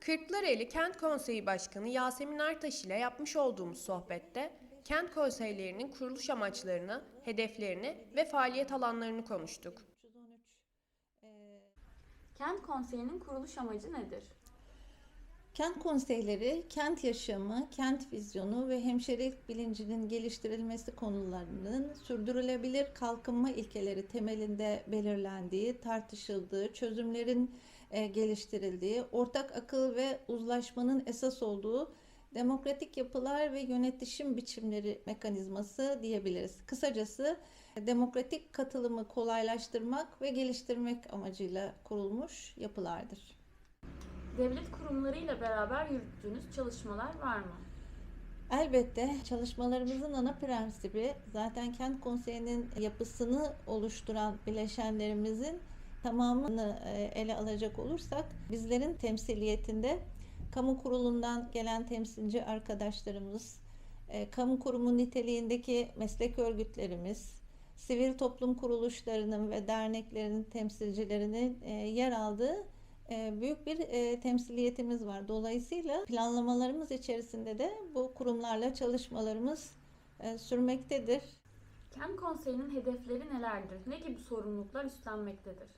Kırklareli Kent Konseyi Başkanı Yasemin Ertaş ile yapmış olduğumuz sohbette kent konseylerinin kuruluş amaçlarını, hedeflerini ve faaliyet alanlarını konuştuk. 313 eee, Kent Konseyi'nin kuruluş amacı nedir? Kent konseyleri, kent yaşamı, kent vizyonu ve hemşirelik bilincinin geliştirilmesi konularının sürdürülebilir kalkınma ilkeleri temelinde belirlendiği, tartışıldığı, çözümlerin e, geliştirildiği, ortak akıl ve uzlaşmanın esas olduğu demokratik yapılar ve yönetişim biçimleri mekanizması diyebiliriz. Kısacası demokratik katılımı kolaylaştırmak ve geliştirmek amacıyla kurulmuş yapılardır. Devlet kurumlarıyla beraber yürüttüğünüz çalışmalar var mı? Elbette çalışmalarımızın ana prensibi zaten kent konseyinin yapısını oluşturan bileşenlerimizin tamamını e, ele alacak olursak bizlerin temsiliyetinde kamu kurulundan gelen temsilci arkadaşlarımız, e, kamu kurumu niteliğindeki meslek örgütlerimiz, sivil toplum kuruluşlarının ve derneklerinin temsilcilerinin e, yer aldığı büyük bir temsiliyetimiz var. Dolayısıyla planlamalarımız içerisinde de bu kurumlarla çalışmalarımız sürmektedir. Kent Konseyi'nin hedefleri nelerdir? Ne gibi sorumluluklar üstlenmektedir?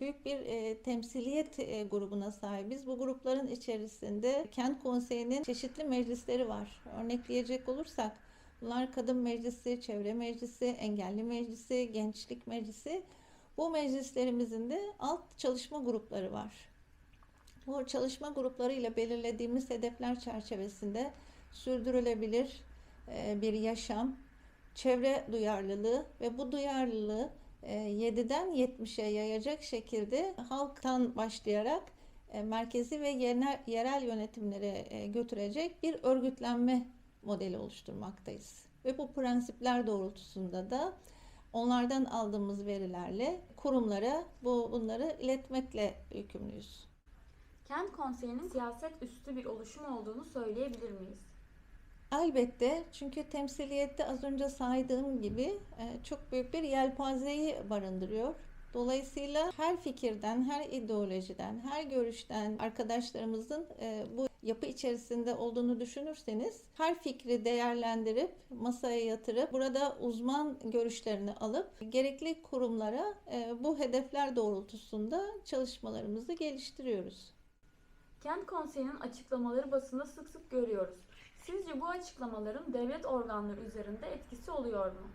Büyük bir e, temsiliyet e, grubuna sahibiz. Bu grupların içerisinde kent konseyinin çeşitli meclisleri var. Örnekleyecek olursak bunlar kadın meclisi, çevre meclisi, engelli meclisi, gençlik meclisi. Bu meclislerimizin de alt çalışma grupları var. Bu çalışma gruplarıyla belirlediğimiz hedefler çerçevesinde sürdürülebilir e, bir yaşam, çevre duyarlılığı ve bu duyarlılığı 7'den 70'e yayacak şekilde halktan başlayarak e, merkezi ve yerel, yerel yönetimlere e, götürecek bir örgütlenme modeli oluşturmaktayız. Ve bu prensipler doğrultusunda da onlardan aldığımız verilerle kurumlara bu bunları iletmekle yükümlüyüz. Kent Konseyi'nin siyaset üstü bir oluşum olduğunu söyleyebilir miyiz? Elbette çünkü temsiliyette az önce saydığım gibi e, çok büyük bir yelpazeyi barındırıyor. Dolayısıyla her fikirden, her ideolojiden, her görüşten arkadaşlarımızın e, bu yapı içerisinde olduğunu düşünürseniz her fikri değerlendirip masaya yatırıp burada uzman görüşlerini alıp gerekli kurumlara e, bu hedefler doğrultusunda çalışmalarımızı geliştiriyoruz. Kent Konseyi'nin açıklamaları basında sık sık görüyoruz. Sizce bu açıklamaların devlet organları üzerinde etkisi oluyor mu?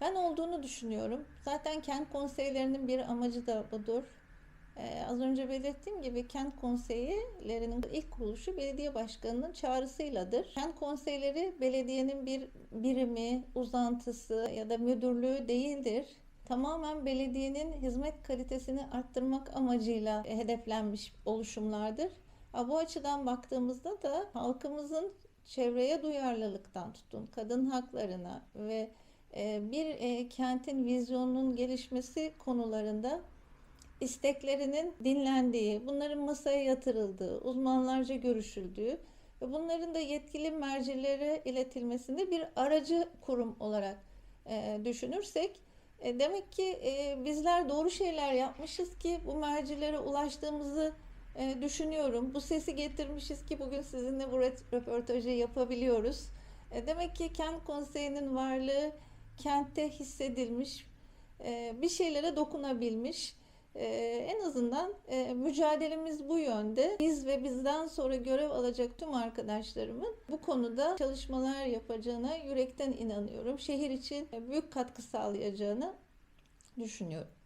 Ben olduğunu düşünüyorum. Zaten kent konseylerinin bir amacı da budur. Ee, az önce belirttiğim gibi kent konseylerinin ilk kuruluşu belediye başkanının çağrısıyladır. Kent konseyleri belediyenin bir birimi, uzantısı ya da müdürlüğü değildir. Tamamen belediyenin hizmet kalitesini arttırmak amacıyla hedeflenmiş oluşumlardır. Bu açıdan baktığımızda da halkımızın çevreye duyarlılıktan tutun, kadın haklarına ve e, bir e, kentin vizyonunun gelişmesi konularında isteklerinin dinlendiği, bunların masaya yatırıldığı, uzmanlarca görüşüldüğü ve bunların da yetkili mercilere iletilmesinde bir aracı kurum olarak e, düşünürsek e, demek ki e, bizler doğru şeyler yapmışız ki bu mercilere ulaştığımızı e, düşünüyorum. Bu sesi getirmişiz ki bugün sizinle bu röportajı yapabiliyoruz. E, demek ki kent konseyinin varlığı kentte hissedilmiş, e, bir şeylere dokunabilmiş. E, en azından e, mücadelemiz bu yönde. Biz ve bizden sonra görev alacak tüm arkadaşlarımın bu konuda çalışmalar yapacağına yürekten inanıyorum. Şehir için büyük katkı sağlayacağını düşünüyorum.